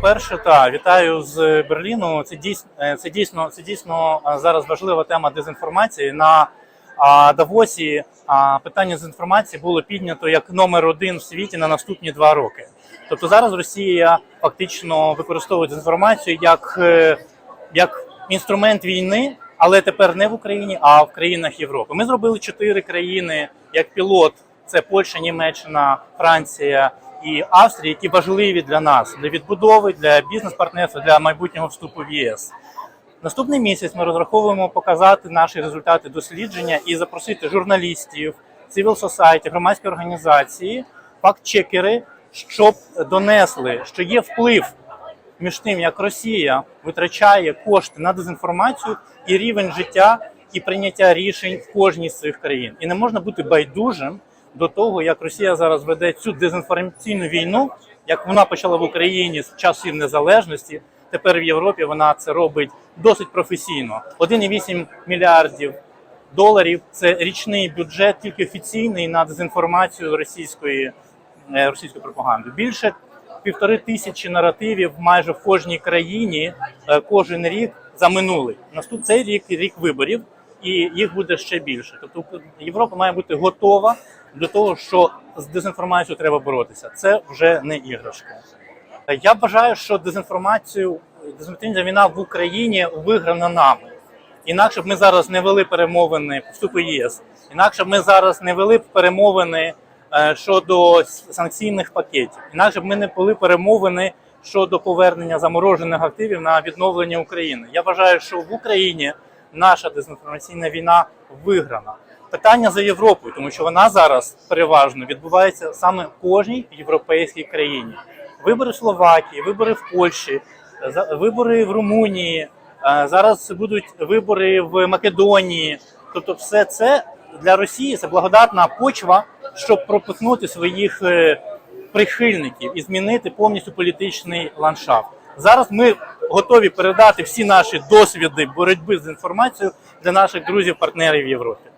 По-перше, так, вітаю з Берліну. Це дійсно, це дійсно, це дійсно зараз важлива тема дезінформації. На Давосі питання дезінформації було піднято як номер один в світі на наступні два роки. Тобто зараз Росія фактично використовує дезінформацію як, е, як інструмент війни, але тепер не в Україні, а в країнах Європи. Ми зробили чотири країни як пілот: це Польща, Німеччина, Франція і Австрія, які важливі для нас для відбудови, для бізнес-партнерства, для майбутнього вступу в ЄС. Наступний місяць ми розраховуємо показати наші результати дослідження і запросити журналістів, civil society, громадські організації, факт-чекери, щоб донесли, що є вплив між тим, як Росія витрачає кошти на дезінформацію і рівень життя і прийняття рішень в кожній з цих країн. І не можна бути байдужим до того, як Росія зараз веде цю дезінформаційну війну, як вона почала в Україні з часів незалежності. Тепер в Європі вона це робить досить професійно. 1,8 мільярдів доларів це річний бюджет, тільки офіційний на дезінформацію російської е, російської пропаганди. Більше півтори тисячі наративів майже в кожній країні е, кожен рік за минулий. Наступ цей рік рік виборів, і їх буде ще більше. Тобто Європа має бути готова до того, що з дезінформацією треба боротися. Це вже не іграшка. Я вважаю, що дезінформацію дезінформаційна війна в Україні виграна нами. Інакше б ми зараз не вели перемовини вступу ЄС. Інакше б ми зараз не вели б перемовини е, щодо санкційних пакетів. Інакше б ми не вели перемовини щодо повернення заморожених активів на відновлення України. Я вважаю, що в Україні наша дезінформаційна війна виграна. Питання за Європою, тому що вона зараз переважно відбувається саме в кожній європейській країні. Вибори в Словакії, вибори в Польщі, вибори в Румунії. е, Зараз будуть вибори в Македонії. Тобто, все це для Росії це благодатна почва, щоб пропихнути своїх е, прихильників і змінити повністю політичний ландшафт. Зараз ми готові передати всі наші досвіди боротьби з інформацією для наших друзів-партнерів в Європі.